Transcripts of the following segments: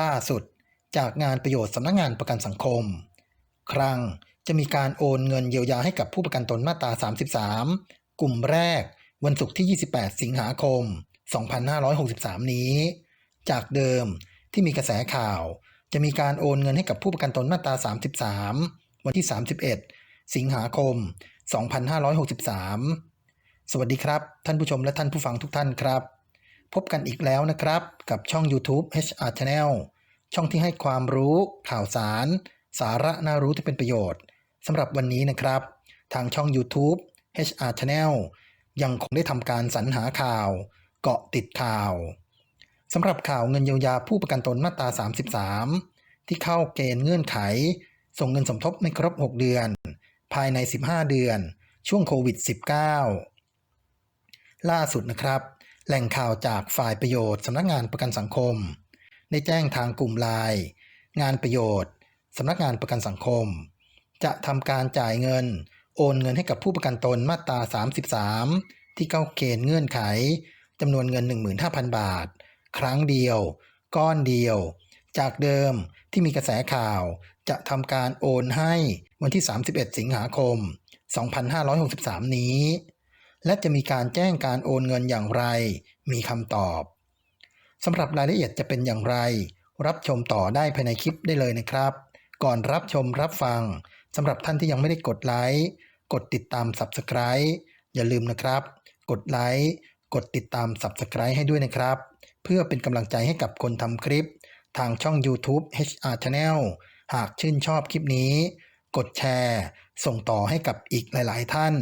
ล่าสุดจากงานประโยชน์สำนักงานประกันสังคม ครั้งจะมีการโอนเงินเยียวยาให้กับผู้ประกันตนมาตรา 33 กลุ่มแรกวันศุกร์ที่ 28 สิงหาคม 2563 นี้ จากเดิมที่มีกระแสข่าว จะมีการโอนเงินให้กับผู้ประกันตนมาตรา 33 วันที่ 31 สิงหาคม 2563 สวัสดีครับ ท่านผู้ชมและท่านผู้ฟังทุกท่านครับ พบกันอีกแล้วนะครับ กับช่อง YouTube HR Channel ช่องที่ให้ความรู้ ข่าวสาร สาระน่ารู้ที่เป็นประโยชน์สำหรับวันนี้นะครับ ทางช่อง YouTube HR Channel ยังคงได้ทำการสรรหาข่าว เกาะติดข่าวสำหรับข่าวเงินเยียวยาผู้ประกันตนมาตรา 33 ที่เข้าเกณฑ์เงื่อนไข ส่งเงินสมทบไม่ครบ 6 เดือน ภายใน 15 เดือน ช่วงโควิด -19 ล่าสุดนะครับ แหล่งข่าวจากฝ่ายประโยชน์สำนักงานประกันสังคม ได้แจ้งทางกลุ่มไลน์งานประโยชน์สำนักงานประกันสังคม จะทำการจ่ายเงิน โอนเงินให้กับผู้ประกันตนมาตรา 33 ที่เข้าเกณฑ์เงื่อนไขจำนวนเงิน 15,000 บาท ครั้งเดียว ก้อนเดียว จากเดิมที่มีกระแสข่าวจะทำการโอนให้วันที่ 31 สิงหาคม 2563 นี้ และจะมีการแจ้งการโอนเงินอย่างไร มีคำตอบสำหรับรายละเอียดจะเป็นอย่างไร รับชมต่อได้ภายในคลิปได้เลยนะครับ ก่อนรับชมรับฟังสำหรับท่านที่ยังไม่ได้กดไลค์กดติดตาม Subscribe อย่าลืมนะครับ กดไลค์กดติดตาม Subscribe ให้ด้วยนะครับ เพื่อเป็นกำลังใจให้กับคนทำคลิป ทางช่อง YouTube HR Channel หากชื่นชอบคลิปนี้ กดแชร์ ส่งต่อให้กับอีกหลาย ๆ ท่าน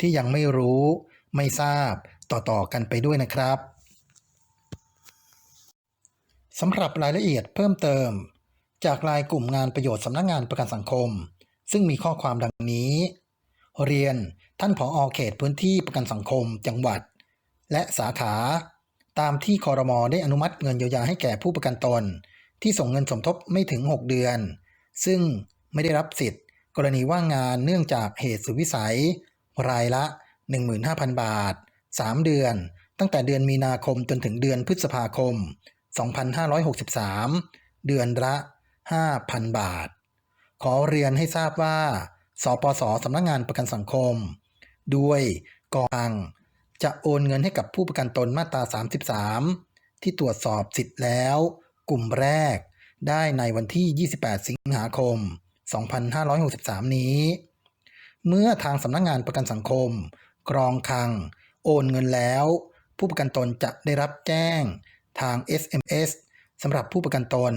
ที่ยังไม่รู้ ไม่ทราบต่อๆกันไปด้วยนะครับสำหรับรายละเอียดเพิ่มเติม จากรายกลุ่มงานประโยชน์สำนักงานประกันสังคม ซึ่งมีข้อความดังนี้ เรียนท่านผออเขตพื้นที่ประกันสังคม จังหวัด และสาขา ตามที่คอรมอได้อนุมัติเงินเยียวยาให้แก่ผู้ประกันตน ที่ส่งเงินสมทบไม่ถึง 6 เดือน ซึ่งไม่ได้รับสิทธิ์ กรณีว่างงานเนื่องจากเหตุสุวิสัย รายละ 15,000 บาท 3 เดือน ตั้งแต่เดือนมีนาคมจนถึงเดือนพฤษภาคม 2563 เดือนละ 5,000 บาท ขอเรียนให้ทราบว่า สปสสำนักงงานประกันสังคม ด้วยกองจะโอนเงินให้กับผู้ประกันตนมาตรา 33 ที่ตรวจสอบสิทธิ์แล้ว กลุ่มแรกได้ในวันที่ 28 สิงหาคม 2563 นี้ เมื่อทางสำนักงงานประกันสังคม กรองคลัง โอนเงินแล้ว ผู้ประกันตนจะได้รับแจ้งทาง SMS สำหรับผู้ประกันตน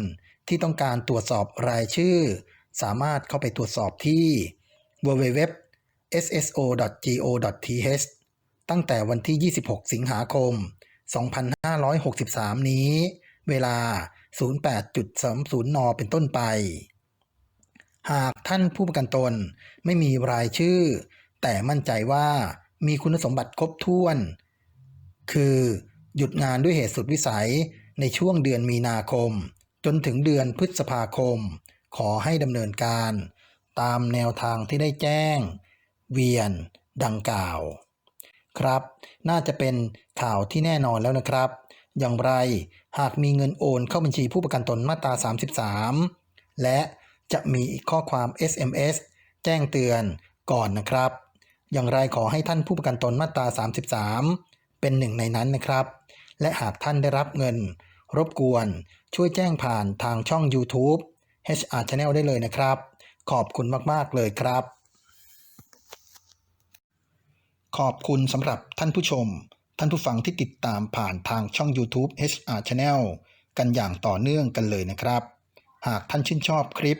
ที่ต้องการตรวจสอบรายชื่อ สามารถเข้าไปตรวจสอบที่ www sso.go.th ตั้งแต่วันที่ 26 สิงหาคม 2563 นี้ เวลา 08.30 น เป็นต้นไป หากท่านผู้ประกันตนไม่มีรายชื่อ แต่มั่นใจว่ามีคุณสมบัติครบถ้วน คือหยุดงานด้วยเหตุสุดวิสัยในช่วงเดือนมีนาคม จนถึงเดือนพฤษภาคม ขอให้ดำเนินการ ตามแนวทางที่ได้แจ้ง เวียนดังกล่าว ครับ น่าจะเป็นข่าวที่แน่นอนแล้วนะครับ อย่างไรหากมีเงินโอนเข้าบัญชีผู้ประกันตนมาตรา 33 และ จะมีข้อความ SMS แจ้งเตือนก่อนนะครับ อย่างไรขอให้ท่านผู้ประกันตนมาตรา 33 เป็นหนึ่งในนั้นนะครับ และหากท่านได้รับเงิน รบกวนช่วยแจ้งผ่านทางช่อง YouTube HR Channel ได้เลยนะครับ ขอบคุณมาก ๆ เลยครับ ขอบคุณสำหรับท่านผู้ชม ท่านผู้ฟังที่ติดตามผ่านทางช่อง YouTube HR Channel กันอย่างต่อเนื่องกันเลยนะครับ หากท่านชื่นชอบคลิป